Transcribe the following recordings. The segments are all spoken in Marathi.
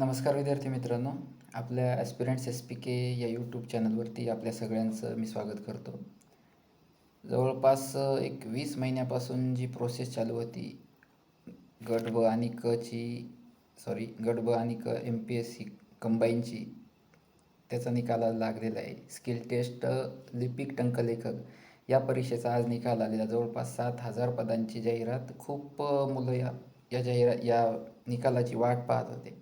नमस्कार विद्यार्थी मित्रांनो. आपल्या ॲस्पिरंट्स एस पी के या यूट्यूब चॅनलवरती आपल्या सगळ्यांचं मी स्वागत करतो. जवळपास एक वीस महिन्यापासून जी प्रोसेस चालू होती गट ब आणि क ची सॉरी गट ब आणि क एम पी एस सी कंबाईनची त्याचा निकाला लागलेला आहे. स्किल टेस्ट लिपिक टंकलेखक या परीक्षेचा आज निकाल आलेला. जवळपास सात हजार पदांची जाहिरात. खूप मुलं या या जाहिरा या निकालाची वाट पाहत होते.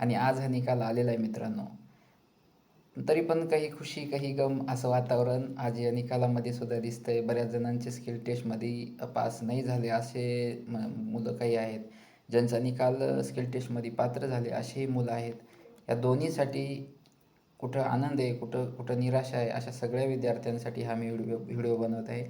आणि आज हा निकाल आलेला आहे मित्रांनो. तरी पण काही खुशी काही गम असं वातावरण आज या निकालामध्ये सुद्धा दिसतंय. बऱ्याच जणांचे स्किल टेस्टमध्ये पास नाही झाले असे म मुलं काही आहेत. ज्यांचा निकाल स्किल टेस्टमध्ये पात्र झाले असेही मुलं आहेत. या दोन्हीसाठी कुठं आनंद आहे कुठं कुठं निराशा आहे अशा सगळ्या विद्यार्थ्यांसाठी हा मी व्हिडिओ व्हिडिओ बनवत आहे.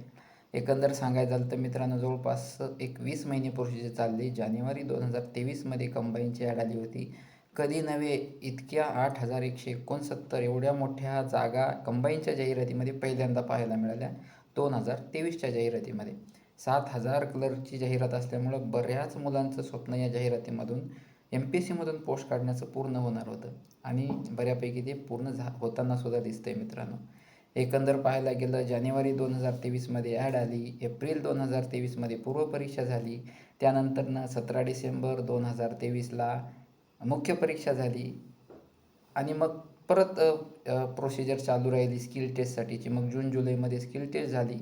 एकंदर सांगायचं झालं तर मित्रांनो जवळपास एक वीस महिने प्रोसिजर चालली. जानेवारी दोन हजार तेवीसमध्ये कंबाईनची ॲड आली होती. कधी नव्हे इतक्या आठ हजार एकशे एकोणसत्तर एवढ्या मोठ्या जागा कंबाईनच्या जाहिरातीमध्ये पहिल्यांदा पाहायला मिळाल्या. दोन हजार तेवीसच्या जाहिरातीमध्ये. सात हजार कलरची जाहिरात असल्यामुळं बऱ्याच मुलांचं स्वप्न या जाहिरातीमधून एम पी एस सीमधून पोस्ट काढण्याचं पूर्ण होणार होतं. आणि बऱ्यापैकी ते पूर्ण झा होताना सुद्धा दिसतंय मित्रांनो. एकंदर पाहायला गेलं जानेवारी दोन हजार तेवीसमध्ये ॲड आली एप्रिल दोन हजार तेवीसमध्ये पूर्वपरीक्षा झाली त्यानंतरनं सतरा डिसेंबर दोन हजार तेवीसला मुख्य परीक्षा झाली आणि मग परत प्रोसिजर चालू राहिली स्किल टेस्टसाठीची मग जून जुलैमध्ये स्किल टेस्ट झाली.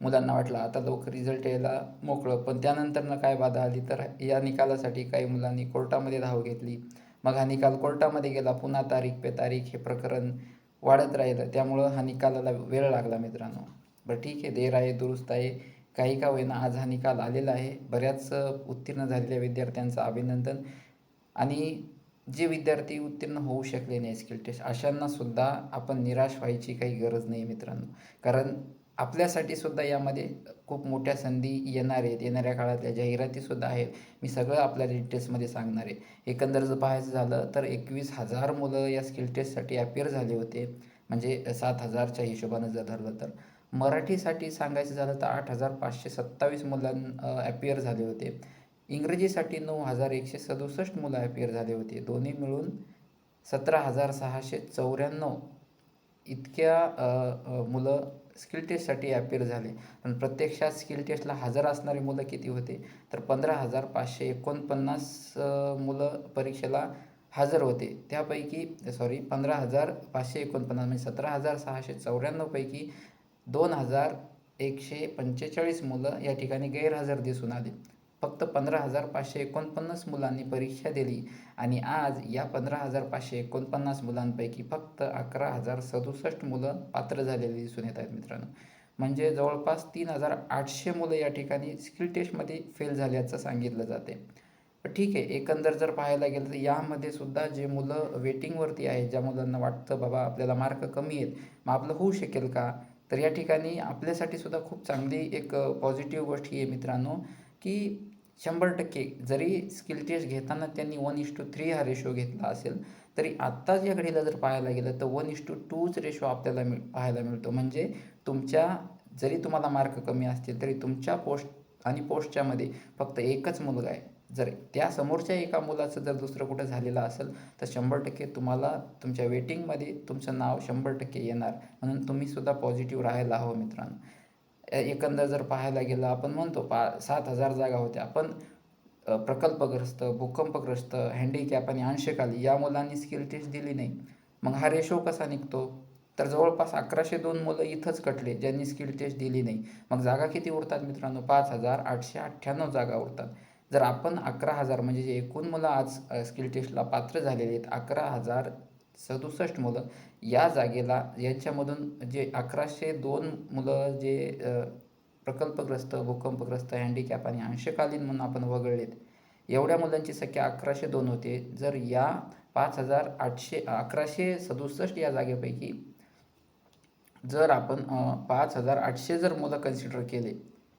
मुलांना वाटलं आता लवकर रिझल्ट यायला मोकळं. पण त्यानंतरनं काय बाधा आली तर या निकालासाठी काही मुलांनी कोर्टामध्ये धाव घेतली. मग हा निकाल कोर्टामध्ये गेला. पुन्हा तारीख पे तारीख हे प्रकरण वाढत राहिलं. त्यामुळं हा निकालाला वेळ लागला मित्रांनो. बरं ठीक आहे. देर आहे दुरुस्त आहे. काही का होईना आज हा निकाल आलेला आहे. बऱ्याच उत्तीर्ण झालेल्या विद्यार्थ्यांचं अभिनंदन. आणि जे विद्यार्थी उत्तीर्ण होऊ शकले नाही स्किल टेस्ट अशांनासुद्धा आपण निराश व्हायची काही गरज नाही मित्रांनो. कारण आपल्यासाठी सुद्धा यामध्ये खूप मोठ्या संधी येणार आहेत. येणाऱ्या काळातल्या जाहिरातीसुद्धा आहेत. मी सगळं आपल्या डिटेल्समध्ये सांगणार आहे. एकंदर जर पाहायचं झालं तर एकवीस हजार मुलं या स्किल टेस्टसाठी अपियर झाले होते. म्हणजे सात हजारच्या हिशोबानं जर धरलं तर. मराठीसाठी सांगायचं झालं तर आठ हजार पाचशे सत्तावीस मुलां अपियर झाले होते. इंग्रजीसाठी नऊ हजार एकशे सदुसष्ट मुलं ॲपियर झाले होते. दोन्ही मिळून सतरा हजार सहाशे चौऱ्याण्णव इतक्या मुलं स्किल टेस्टसाठी ॲपियर झाले. पण प्रत्यक्षात स्किल टेस्टला हजर असणारी मुलं किती होते? तर पंधरा हजार पाचशे एकोणपन्नास मुलं परीक्षेला हजर होते. त्यापैकी सॉरी पंधरा हजार पाचशे एकोणपन्नास म्हणजे सतरा हजार सहाशे चौऱ्याण्णवपैकी दोन हजार एकशे पंचेचाळीस मुलं या ठिकाणी गैरहजर दिसून आली. फक्त पंधरा हजार पाचशे एकोणपन्नास मुलांनी परीक्षा दिली आणि आज या पंधरा हजार पाचशे एकोणपन्नास मुलांपैकी फक्त अकरा हजार सदुसष्ट मुलं पात्र झालेली दिसून येत आहेत मित्रांनो. म्हणजे जवळपास तीन हजार आठशे मुलं या ठिकाणी स्किल टेस्टमध्ये फेल झाल्याचं सांगितलं जाते. ठीक आहे एकंदर जर पाहायला गेलं तर यामध्ये सुद्धा जे मुलं वेटिंगवरती आहेत ज्या मुलांना वाटतं बाबा आपल्याला मार्क कमी आहेत मग आपलं होऊ शकेल का? तर या ठिकाणी आपल्यासाठी सुद्धा खूप चांगली एक पॉझिटिव्ह गोष्ट ही आहे मित्रांनो की शंभर टक्के. जरी स्किल टेस्ट घेताना त्यांनी वन इश टू थ्री हा रेशो घेतला असेल तरी आत्ताच या घडीला जर पाहायला गेलं तर वन इश टू टूच रेशो आपल्याला मिळ पाहायला मिळतो. म्हणजे तुमच्या जरी तुम्हाला मार्क कमी असतील तरी तुमच्या पोस्ट आणि पोस्टच्यामध्ये फक्त एकच मुलगा आहे. जर त्या समोरच्या एका मुलाचं जर दुसरं कुठं झालेलं असेल तर शंभर टक्के तुम्हाला तुमच्या वेटिंगमध्ये तुमचं नाव शंभर टक्के येणार. म्हणून तुम्हीसुद्धा पॉझिटिव्ह राहायला हवं मित्रांनो. एकंदर जर पाहायला गेलं आपण म्हणतो पा सात हजार जागा होत्या. पण प्रकल्पग्रस्त भूकंपग्रस्त हँडिकॅप आणि अंशकाली या मुलांनी स्किल टेस्ट दिली नाही. मग हा रेशो कसा निघतो? तर जवळपास अकराशे दोन मुलं इथंच कटले ज्यांनी स्किल टेस्ट दिली नाही. मग जागा किती उरतात मित्रांनो? पाच हजार आठशे अठ्ठ्याण्णव जागा उरतात. जर आपण अकरा हजार म्हणजे जे एकूण मुलं आज स्किल टेस्टला पात्र झालेले आहेत अकरा हजार सदुसष्ट मुलं. या जागेला यांच्यामधून जे अकराशे दोन मुलं जे प्रकल्पग्रस्त भूकंपग्रस्त हँडिकॅप आणि अंशकालीन म्हणून आपण वगळलेत एवढ्या मुलांची संख्या अकराशे दोन होते. जर या पाच हजार आठशे अकराशे सदुसष्ट या जागेपैकी जर आपण पाच हजार आठशे जर मुलं कन्सिडर केले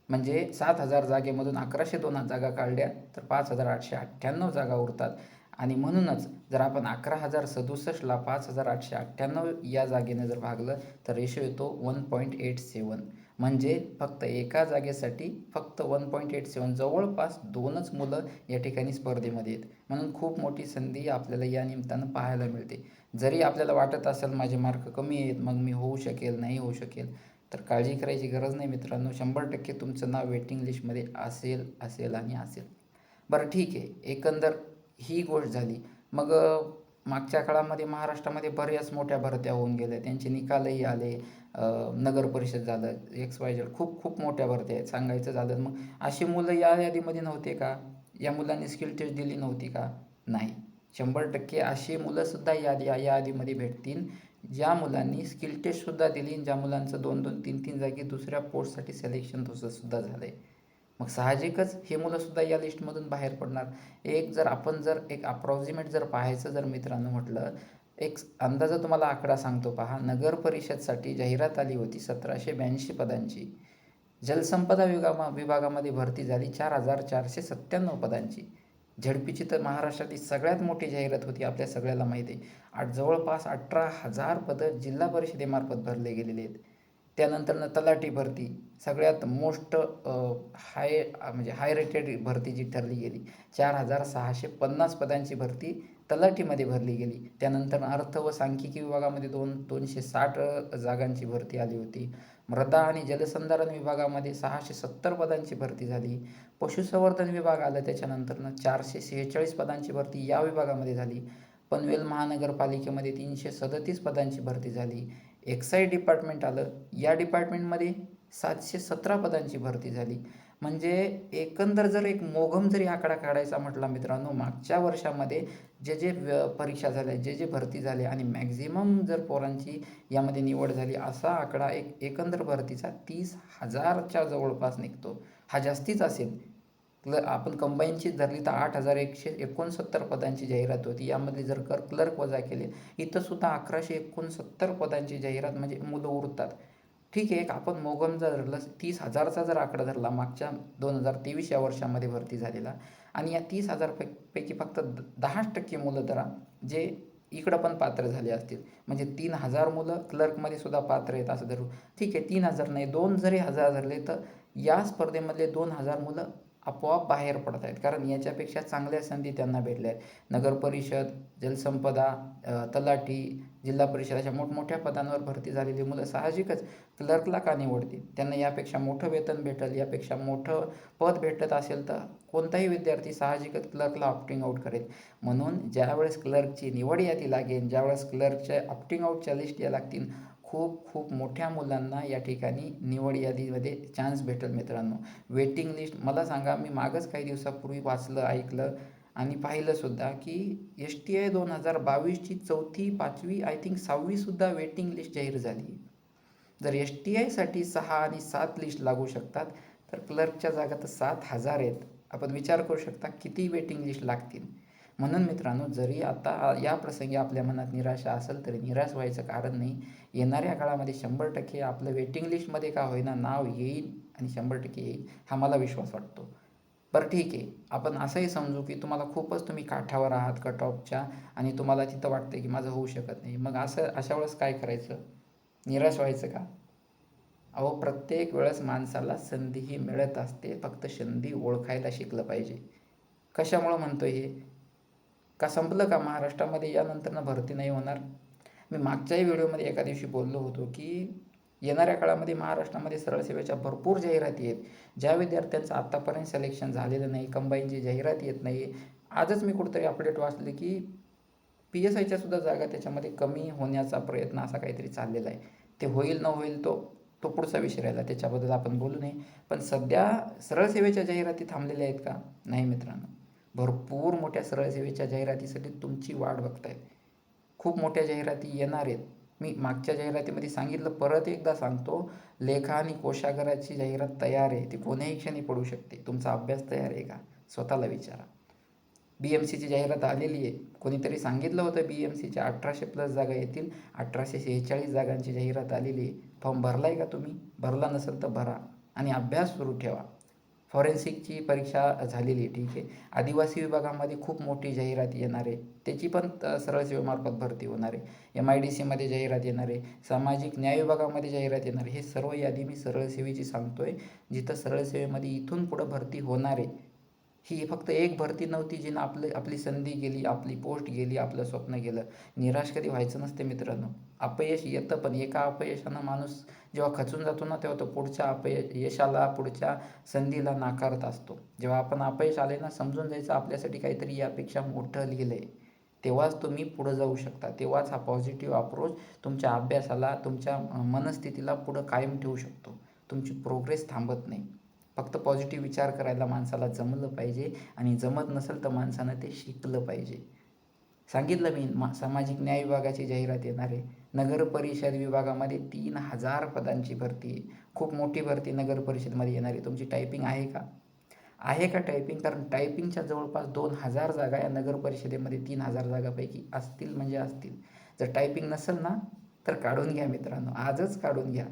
म्हणजे सात हजार जागेमधून अकराशे दोन जागा काढल्या तर पाच हजार आठशे अठ्ठ्याण्णव जागा उरतात. आणि म्हणूनच जर आपण अकरा हजार सदुसष्टला पाच हजार आठशे अठ्ठ्याण्णव या जागेने जर भागलं तर रेशो येतो वन पॉईंट एट सेवन म्हणजे फक्त एका जागेसाठी फक्त वन पॉईंट एट सेवन जवळपास दोनच मुलं या ठिकाणी स्पर्धेमध्ये आहेत. म्हणून खूप मोठी संधी आपल्याला या निमित्तानं पाहायला मिळते. जरी आपल्याला वाटत असेल माझे मार्क कमी आहेत मग मी होऊ शकेल नाही होऊ शकेल तर काळजी करायची गरज नाही मित्रांनो. शंभर टक्के तुमचं नाव वेटिंग लिस्टमध्ये असेल असेल आणि असेल. बरं ठीक आहे. एकंदर ही गोष्ट झाली. मग मागच्या काळामध्ये महाराष्ट्रामध्ये बऱ्याच मोठ्या भरत्या होऊन गेल्या. त्यांचे निकालही आले. नगर परिषद झालं. एक्स वाय झेड खूप खूप मोठ्या भरत्या आहेत. सांगायचं झालं मग अशी मुलं या यादीमध्ये नव्हते का? या मुलांनी स्किल टेस्ट दिली नव्हती का? नाही. शंभर टक्के अशी मुलंसुद्धा यादी या यादीमध्ये भेटतील. ज्या मुलांनी स्किल टेस्टसुद्धा दिली ज्या मुलांचं दोन दोन तीन तीन जागी दुसऱ्या पोस्टसाठी सिलेक्शन सुद्धा झालं आहे मग साहजिकच हे मुलंसुद्धा या लिस्टमधून बाहेर पडणार. एक जर आपण जर एक अप्रॉक्झिमेट जर पाहायचं जर मित्रांनो म्हटलं एक अंदाजा तुम्हाला आकडा सांगतो पहा. नगर परिषदसाठी जाहिरात आली होती सतराशे ब्याऐंशी पदांची. जलसंपदा विभागा विभागामध्ये भरती झाली चार हजार चारशे सत्त्याण्णव पदांची. झडपीची तर महाराष्ट्रातील सगळ्यात मोठी जाहिरात होती आपल्या सगळ्याला माहिती आहे. आठ जवळपास अठरा हजार पदं जिल्हा परिषदेमार्फत भरले गेलेले आहेत. त्यानंतरनं तलाठी भरती सगळ्यात मोस्ट हाय म्हणजे हाय रेटेड भरती जी ठरली गेली चार हजार सहाशे पन्नास पदांची भरती तलाठीमध्ये भरली गेली. त्यानंतर अर्थ व सांख्यिकी विभागामध्ये दोन दोनशे साठ जागांची भरती आली होती. मृदा आणि जलसंधारण विभागामध्ये सहाशे सत्तर पदांची भरती झाली. पशुसंवर्धन विभाग आलं त्याच्यानंतरनं चारशे सेहेचाळीस पदांची भरती या विभागामध्ये झाली. पनवेल महानगरपालिकेमध्ये तीनशे सदतीस पदांची भरती झाली. एक्साईज डिपार्टमेंट आलं. या डिपार्टमेंटमध्ये सातशे सतरा पदांची भरती झाली. म्हणजे एकंदर जर एक मोघम जरी आकडा काढायचा म्हटला मित्रांनो मागच्या वर्षामध्ये जे जे व्य परीक्षा झाल्या जे जे भरती झाले आणि मॅक्झिमम जर पोरांची यामध्ये निवड झाली असा आकडा एक एकंदर भरतीचा तीस हजारच्या जवळपास निघतो. हा जास्तीच असेल. क्ल आपण कंबाईनची धरली तर आठ हजार एकशे एकोणसत्तर पदांची जाहिरात होती. यामध्ये जर कर क्लर्क वजा केले इथंसुद्धा अकराशे एकोणसत्तर पदांची जाहिरात म्हणजे मुलं उरतात. ठीक आहे एक आपण मोगम जर धरलं तीस हजारचा जर आकडा धरला मागच्या दोन हजार तेवीस या वर्षामध्ये भरती झालेला आणि या तीस हजार पै पैकी फक्त द दहाच टक्के मुलं जरा जे इकडं पण पात्र झाले असतील. म्हणजे तीन हजार मुलं क्लर्कमध्ये सुद्धा पात्र आहेत असं धरू. ठीक आहे तीन हजार नाही दोन जरी हजार धरले तर या स्पर्धेमधले दोन हजार मुलं आपोआप बाहेर पडत आहेत. कारण याच्यापेक्षा चांगल्या संधी त्यांना भेटल्या आहेत. नगर परिषद जलसंपदा तलाठी जिल्हा परिषद अशा मोठमोठ्या पदांवर भरती झालेली मुलं साहजिकच क्लर्कला का निवडतील? त्यांना यापेक्षा मोठं वेतन भेटेल यापेक्षा मोठं पद भेटत असेल तर कोणताही विद्यार्थी साहजिकच क्लर्कला ऑप्टिंग आऊट करेल. म्हणून ज्यावेळेस क्लर्कची निवड यादी लागेल ज्यावेळेस क्लर्कच्या ऑप्टिंग आऊटच्या लिस्ट या लागतील खूप खूप मोठ्या मुलांना या ठिकाणी निवड यादीमध्ये चान्स भेटेल मित्रांनो. वेटिंग लिस्ट मला सांगा मी मागच काही दिवसापूर्वी वाचलं ऐकलं आणि पाहिलंसुद्धा की एस टी आय दोन हजार बावीसची चौथी पाचवी आय थिंक सहावीसुद्धा वेटिंग लिस्ट जाहीर झाली. जर एस टी आयसाठी सहा आणि सात लिस्ट लागू शकतात तर क्लर्कच्या जागा तर सात हजार आहेत. आपण विचार करू शकता किती वेटिंग लिस्ट लागतील. म्हणून मित्रांनो जरी आता या प्रसंगी आपल्या मनात निराशा असेल तरी निराश व्हायचं कारण नाही. येणाऱ्या काळामध्ये शंभर टक्के आपलं वेटिंग लिस्टमध्ये का होईना नाव येईल आणि शंभर टक्के येईल हा मला विश्वास वाटतो. बरं ठीक आहे. आपण असंही समजू की तुम्हाला खूपच तुम्ही काठावर आहात कट ऑफच्या आणि तुम्हाला तिथं वाटतं की माझं होऊ शकत नाही. मग असं अशा वेळेस काय करायचं? निराश व्हायचं का? अहो प्रत्येक वेळेस माणसाला संधी ही मिळत असते. फक्त संधी ओळखायला शिकलं पाहिजे. कशामुळं म्हणतो हे? का संपलं का? महाराष्ट्रामध्ये यानंतरनं भरती नाही होणार. मी मागच्याही व्हिडिओमध्ये एका दिवशी बोललो होतो की येणाऱ्या काळामध्ये महाराष्ट्रामध्ये सरळ सेवेच्या भरपूर जाहिराती आहेत. ज्या विद्यार्थ्यांचं आत्तापर्यंत सिलेक्शन झालेलं नाही कंबाईनची जाहिरात येत नाही. आजच मी कुठंतरी अपडेट वाचले की पी एस आयच्या सुद्धा जागा त्याच्यामध्ये कमी होण्याचा प्रयत्न असा काहीतरी चाललेला आहे. ते होईल न होईल तो तो पुढचा विषय राहिला. त्याच्याबद्दल आपण बोलू नये. पण सध्या सरळ सेवेच्या जाहिराती थांबलेल्या आहेत का? नाही मित्रांनो. भरपूर मोठ्या सरळ सेवेच्या जाहिरातीसाठी तुमची वाट बघतायत खूप मोठ्या जाहिराती येणार आहेत. मी मागच्या जाहिरातीमध्ये सांगितलं परत एकदा सांगतो लेखा आणि कोशागाराची जाहिरात तयार आहे ती कोण्याही क्षणी पडू शकते. तुमचा अभ्यास तयार आहे का? स्वतःला विचारा. बी एम सीची जाहिरात आलेली आहे. कोणीतरी सांगितलं होतं बी एम सीच्या अठराशे प्लस जागा येतील. अठराशे शेहेचाळीस जागांची जाहिरात आलेली आहे. फॉर्म भरला आहे का तुम्ही? भरला नसेल तर भरा आणि अभ्यास सुरू ठेवा. फॉरेन्सिकची परीक्षा झालेली आहे ठीक आहे. आदिवासी विभागामध्ये खूप मोठी जाहिरात येणार आहे. त्याची पण सरळ सेवेमार्फत भरती होणार आहे. एम आय डी सीमध्ये जाहिरात येणार आहे. सामाजिक न्याय विभागामध्ये जाहिरात येणार आहे. हे सर्व यादी मी सरळ सेवेची सांगतो आहे जिथं सरळ सेवेमध्ये इथून पुढं भरती होणार आहे. ही फक्त एक भरती नव्हती जिनं आपलं आपली संधी गेली आपली पोस्ट गेली आपलं स्वप्न गेलं. निराश कधी व्हायचं नसते मित्रांनो. अपयश येतं पण एका अपयशानं माणूस जेव्हा खचून जातो ना तेव्हा तो पुढच्या अपयश यशाला पुढच्या संधीला नाकारत असतो. जेव्हा आपण अपयश आले ना समजून जायचं आपल्यासाठी काहीतरी यापेक्षा मोठं लिहिलं आहे तेव्हाच तुम्ही पुढं जाऊ शकता. तेव्हाच हा पॉझिटिव्ह अप्रोच तुमच्या अभ्यासाला तुमच्या मनस्थितीला पुढं कायम ठेवू शकतो. तुमची प्रोग्रेस थांबत नाही. फक्त पॉझिटिव्ह विचार करायला माणसाला जमलं पाहिजे आणि जमत नसेल तर माणसानं ते शिकलं पाहिजे. सांगितलं मी मा सामाजिक न्याय विभागाची जाहिरात येणार आहे. नगर परिषद विभागामध्ये तीन हजार पदांची भरती आहे. खूप मोठी भरती नगर परिषदमध्ये येणार आहे. तुमची टायपिंग आहे का? आहे का टायपिंग कारण टायपिंगच्या जवळपास दोन हजार जागा या नगर परिषदेमध्ये तीन हजार जागापैकी असतील म्हणजे असतील. जर टायपिंग नसेल ना तर काढून घ्या मित्रांनो. आजच काढून घ्या.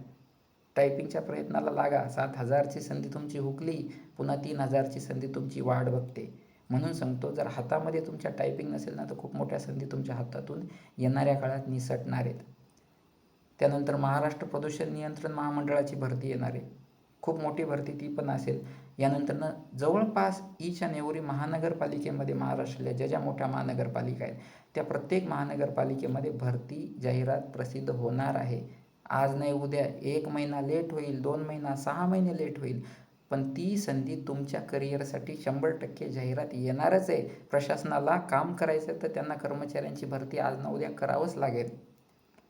टायपिंगच्या प्रयत्नाला लागा. सात हजारची संधी तुमची हुकली पुन्हा तीन हजारची संधी तुमची वाढ बघते. म्हणून सांगतो जर हातामध्ये तुमच्या टायपिंग नसेल ना तर खूप मोठ्या संधी तुमच्या हातातून येणाऱ्या काळात निसटणार आहेत. त्यानंतर महाराष्ट्र प्रदूषण नियंत्रण महामंडळाची भरती येणार आहे. खूप मोठी भरती ती पण असेल. यानंतरनं जवळपास ईच्या नेवरी महानगरपालिकेमध्ये महाराष्ट्रातल्या ज्या ज्या मोठ्या महानगरपालिका आहेत त्या प्रत्येक महानगरपालिकेमध्ये भरती जाहिरात प्रसिद्ध होणार आहे. आज नाही उद्या एक महिना लेट होईल दोन महिना सहा महिने लेट होईल. पण ती संधी तुमच्या करिअरसाठी शंभर टक्के जाहिरात येणारच आहे. प्रशासनाला काम करायचं तर त्यांना कर्मचाऱ्यांची भरती आज ना उद्या करावंच लागेल.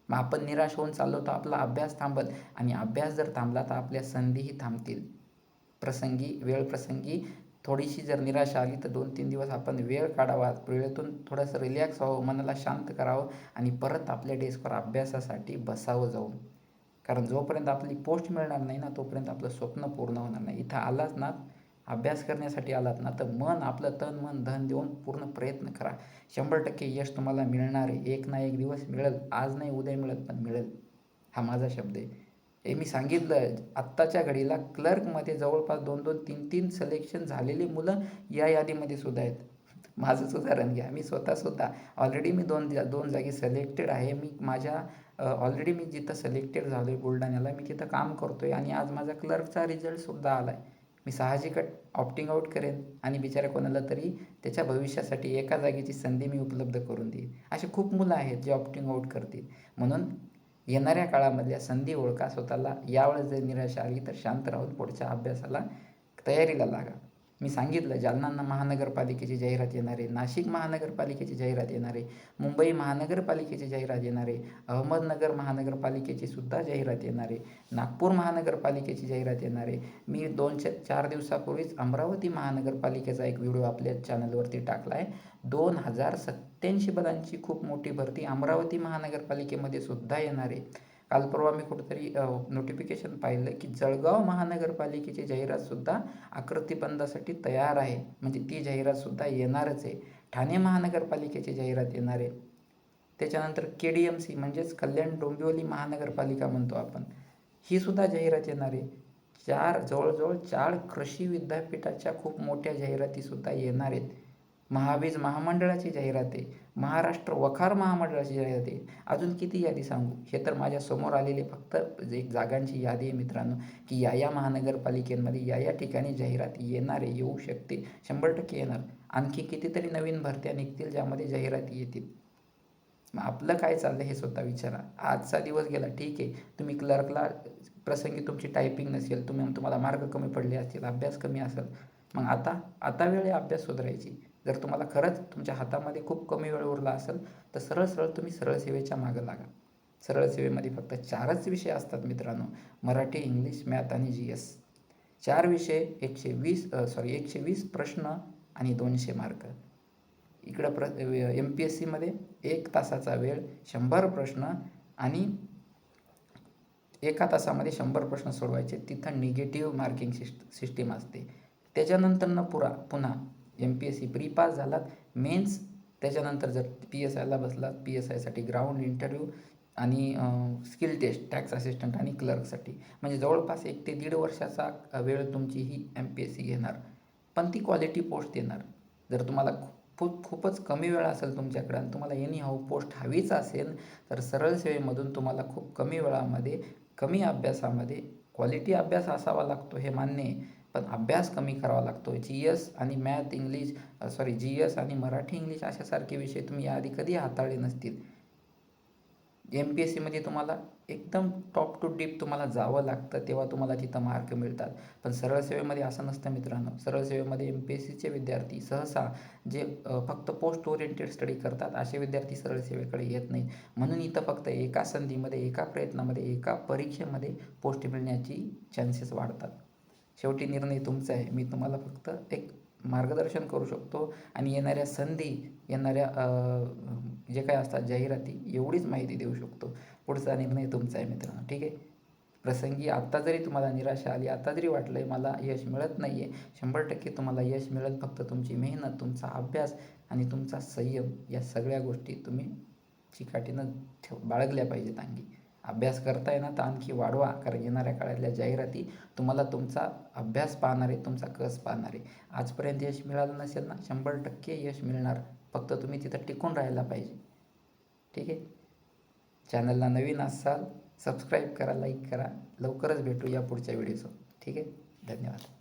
मग आपण निराश होऊन चाललो तर आपला अभ्यास थांबल आणि अभ्यास जर थांबला तर आपल्या संधीही थांबतील. प्रसंगी वेळ प्रसंगी थोडीशी जर निराशा आली तर दोन तीन दिवस आपण वेळ काढावा. वेळेतून थोडंसं रिलॅक्स व्हावं मनाला शांत करावं आणि परत आपल्या डेस्कवर अभ्यासासाठी बसावं जाऊन. कारण जोपर्यंत आपली पोस्ट मिळणार नाही ना तोपर्यंत आपलं स्वप्न पूर्ण होणार नाही. इथं आलात ना अभ्यास करण्यासाठी आलात ना तर मन आपलं तन मन धन देऊन पूर्ण प्रयत्न करा. शंभर टक्के यश तुम्हाला मिळणार आहे. एक ना एक दिवस मिळेल. आज नाही उद्या मिळत पण मिळेल. हा माझा शब्द आहे. हे मी सांगितलं आत्ताच्या घडीला क्लर्कमध्ये जवळपास दोन दोन तीन तीन सिलेक्शन झालेली मुलं या यादीमध्ये सुद्धा आहेत. माझंच उदाहरण घ्या. मी स्वतःसुद्धा ऑलरेडी मी दोन दोन जागी सिलेक्टेड आहे. मी माझ्या ऑलरेडी मी जिथं सिलेक्टेड झालो आहे बुलढाण्याला मी तिथं काम करतो आहे आणि आज माझा क्लर्कचा रिझल्टसुद्धा आला आहे मी साहजिकच ऑप्टिंग आऊट करेन आणि बिचारा कोणाला तरी त्याच्या भविष्यासाठी एका जागेची संधी मी उपलब्ध करून देईन. असे खूप मुलं आहेत जे ऑप्टिंग आऊट करतील. म्हणून येणाऱ्या काळामधल्या संधी ओळखा स्वतःला यावेळेस जर निराशा आली तर शांत राहून पुढच्या अभ्यासाला तयारीला लागा. मी सांगितलं जालना महानगरपालिकेची जाहिरात येणार आहे नाशिक महानगरपालिकेची जाहिरात येणार आहे मुंबई महानगरपालिकेची जाहिरात येणार आहे अहमदनगर महानगरपालिकेची सुद्धा जाहिरात येणार आहे नागपूर महानगरपालिकेची जाहिरात येणार आहे. मी दोन चा चार दिवसापूर्वीच अमरावती महानगरपालिकेचा एक व्हिडिओ आपल्या चॅनलवरती टाकला आहे दोन हजार सत्त्याऐंशी पदांची खूप मोठी भरती अमरावती महानगरपालिकेमध्ये सुद्धा येणार आहे. काल परवा मी कुठेतरी नोटिफिकेशन पाहिलं की जळगाव महानगरपालिकेची जाहिरातसुद्धा आकृतीबंदासाठी तयार आहे. म्हणजे ती जाहिरातसुद्धा येणारच आहे. ठाणे महानगरपालिकेची जाहिरात येणार आहे. त्याच्यानंतर के डी एम सी म्हणजेच कल्याण डोंबिवली महानगरपालिका म्हणतो आपण. ही सुद्धा जाहिरात येणार आहे. चार जवळजवळ चार कृषी विद्यापीठाच्या खूप मोठ्या जाहिरातीसुद्धा येणार आहेत. महावीज महामंडळाची जाहिरात आहे. महाराष्ट्र वखार महामंडळाची जाहिरात आहे अजून किती यादी सांगू? हे तर माझ्यासमोर आलेले फक्त एक जागांची यादी आहे मित्रांनो की या या महानगरपालिकेमध्ये या या ठिकाणी जाहिरात येणार आहे येऊ शकते शंभर टक्के येणार. आणखी कितीतरी नवीन भरत्या निघतील ज्यामध्ये जाहिराती येतील. मग आपलं काय चाललं हे स्वतः विचारा. आजचा दिवस गेला ठीक आहे. तुम्ही क्लर्कला प्रसंगी तुमची टायपिंग नसेल तुम्ही तुम्हाला मार्क कमी पडले असतील अभ्यास कमी असेल. मग आता आता वेळ आहे अभ्यास सुधारायची. जर तुम्हाला खरंच तुमच्या हातामध्ये खूप कमी वेळ उरला असेल तर सरळ सरळ तुम्ही सरळ सेवेच्या मागं लागा. सरळ सेवेमध्ये फक्त चारच विषय असतात मित्रांनो. मराठी इंग्लिश मॅथ आणि जी एस. चार विषय एकशे वीस सॉरी एकशे वीस प्रश्न आणि दोनशे मार्क. इकडं प्र एम पी एस सीमध्ये एक तासाचा वेळ शंभर प्रश्न आणि एका तासामध्ये शंभर प्रश्न सोडवायचे. तिथं निगेटिव्ह मार्किंग सिस्ट सिस्टीम असते. त्याच्यानंतरनं पुरा पुन्हा M P S C pre pass झालात. मेन्स त्याच्यानंतर जर पी एस आयला बसलात पी एस आयसाठी ग्राउंड इंटरव्ह्यू आणि स्किल टेस्ट टॅक्स असिस्टंट आणि क्लर्कसाठी म्हणजे जवळपास एक ते दीड वर्षाचा वेळ तुमची ही एम पी एस सी घेणार. पण ती क्वालिटी पोस्ट देणार. जर तुम्हाला खूप खूपच कमी वेळ असेल तुमच्याकडे आणि तुम्हाला एनी हाऊ पोस्ट हवीच असेल तर सरळ सेवेमधून तुम्हाला खूप कमी वेळामध्ये कमी अभ्यासामध्ये क्वालिटी अभ्यास असावा लागतो हे मान्य आहे. पण अभ्यास कमी करावा लागतो. जी एस आणि math English sorry G S आणि मराठी इंग्लिश अशासारखे विषय तुम्ही याआधी कधी हाताळले नसतील. एम पी एस सीमध्ये तुम्हाला एकदम टॉप टू डीप तुम्हाला जावं लागतं तेव्हा तुम्हाला तिथं मार्क मिळतात. पण सरळ सेवेमध्ये असं नसतं मित्रांनो. सरळ सेवेमध्ये एम पी एस सीचे विद्यार्थी सहसा जे फक्त पोस्ट ओरिएंटेड स्टडी करतात असे विद्यार्थी सरळ सेवेकडे येत नाहीत म्हणून इथं फक्त एका संधीमध्ये एका प्रयत्नामध्ये एका परीक्षेमध्ये पोस्ट मिळण्याची चान्सेस वाढतात. शेवटी निर्णय तुमचा आहे. मी तुम्हाला फक्त एक मार्गदर्शन करू शकतो आणि येणाऱ्या संधी येणाऱ्या जे काय असतात जाहिराती एवढीच माहिती देऊ शकतो. पुढचा निर्णय तुमचा आहे मित्रांनो. ठीक आहे? प्रसंगी आत्ता जरी तुम्हाला निराशा आली आता जरी वाटलं आहे मला यश मिळत नाही आहे शंभर टक्के तुम्हाला यश मिळत फक्त तुमची मेहनत तुमचा अभ्यास आणि तुमचा संयम या सगळ्या गोष्टी तुम्ही चिकाटीनं ठेव बाळगल्या पाहिजेत अंगी. अभ्यास करताय ना तर आणखी वाढवा. कारण येणाऱ्या काळातल्या जाहिराती तुम्हाला तुमचा अभ्यास पाहणारे तुमचा कस पाहणारे. आजपर्यंत यश मिळालं नसेल ना शंभर टक्के यश मिळणार. फक्त तुम्ही तिथं टिकून राहायला पाहिजे. ठीक आहे? चॅनलला नवीन असाल सबस्क्राईब करा लाईक करा. लवकरच भेटू या पुढच्या व्हिडिओसोबत. ठीक आहे? धन्यवाद.